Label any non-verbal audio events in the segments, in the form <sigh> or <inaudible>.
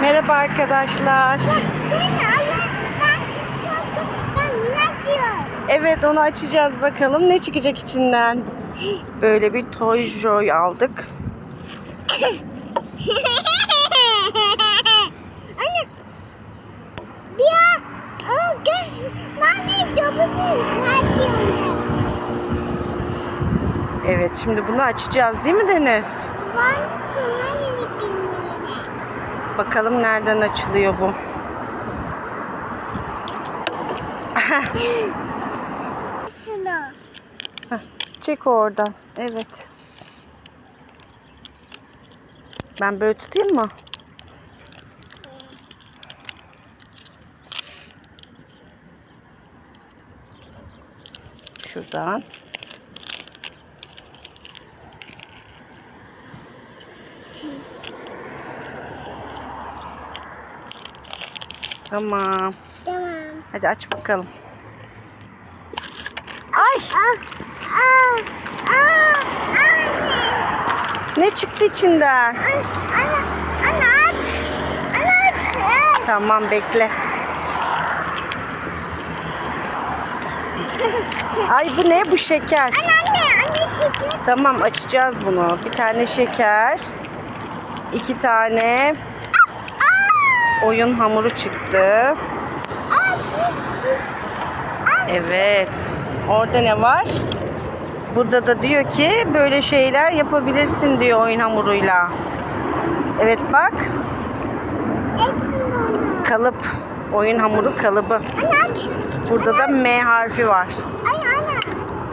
Merhaba arkadaşlar. Evet onu açacağız bakalım ne çıkacak içinden. Böyle bir Toy Joy aldık. <laughs> Anne. Bir. Ama gel. Ben de. Saçıyorum. Evet şimdi bunu açacağız değil mi Deniz? Ben sana. Bakalım nereden açılıyor bu. Şunu. Heh, Çek oradan. Evet. Ben böyle tutayım mı? Şuradan. Tamam. Tamam. Hadi aç bakalım. Ay! Ah. Ah. Ah. Anne. Ne çıktı içinden? Anne. Anne. Anne aç. Anne aç. Tamam bekle. Ay bu ne? Bu şeker. Anne. Anne şeker. Tamam açacağız bunu. Bir tane şeker. iki tane oyun hamuru çıktı. Evet. Orada ne var? Burada da diyor ki böyle şeyler yapabilirsin diyor oyun hamuruyla. Evet bak. Kalıp. Oyun hamuru kalıbı. Burada da M harfi var.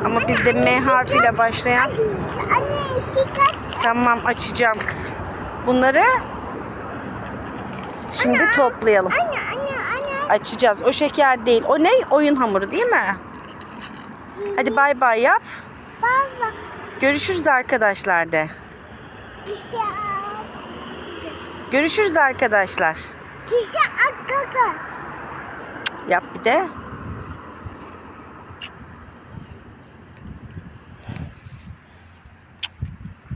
Ama bizde M harfiyle başlayan. Tamam açacağım kızım. Bunları şimdi toplayalım. Anne anne anne. Açacağız. O şeker değil. O ne? Oyun hamuru değil mi? Hadi bay bay yap. Baba Görüşürüz arkadaşlar de. kişi Görüşürüz arkadaşlar. kişi akıllı. Yap bir de.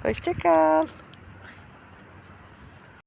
Hoşça kal.